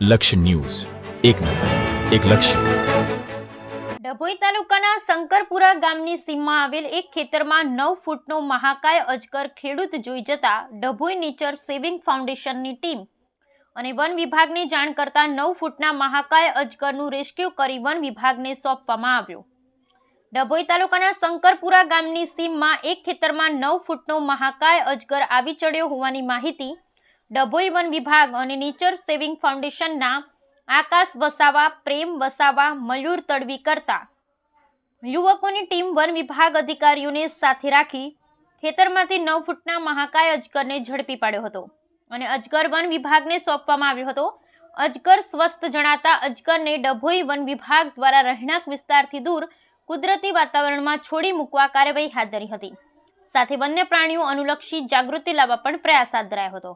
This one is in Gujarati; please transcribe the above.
લક્ષ્ય ન્યૂઝ. એક નજર, એક લક્ષ્ય. ડભોઈ તાલુકાના શંકરપુરા ગામની સીમમાં આવેલ એક ખેતરમાં નવ ફૂટનો મહાકાય અજગર ખેડૂત જોઈ જતા ડભોઈ નેચર સેવિંગ ફાઉન્ડેશનની ટીમ અને વન વિભાગને જાણ કરતા નવ ફૂટના મહાકાય અજગરનું રેસ્ક્યુ કરી વન વિભાગને સોંપવામાં આવ્યું. ડભોઈ તાલુકાના શંકરપુરા ગામની સીમમાં એક ખેતરમાં નવ ફૂટનો મહાકાય અજગર આવી ચડ્યો હોવાની માહિતી ડભોઈ વન વિભાગ અને નેચર સેવિંગ ફાઉન્ડેશનના આકાશ વસાવા, પ્રેમ વસાવા, મયુર તડવી કરતા. યુવકોની ટીમ વન વિભાગ અધિકારીઓને સાથે રાખી ખેતરમાંથી નવ ફૂટના મહાકાય અજગરને ઝડપી પાડ્યો હતો અને અજગર વન વિભાગને સોંપવામાં આવ્યો હતો. અજગર સ્વસ્થ જણાતા અજગરને ડભોઈ વન વિભાગ દ્વારા રહેણાંક વિસ્તારથી દૂર કુદરતી વાતાવરણમાં છોડી મૂકવા કાર્યવાહી હાથ ધરી હતી. સાથે વન્ય પ્રાણીઓ અનુલક્ષી જાગૃતિ લાવવા પણ પ્રયાસ હાથ ધરાયો હતો.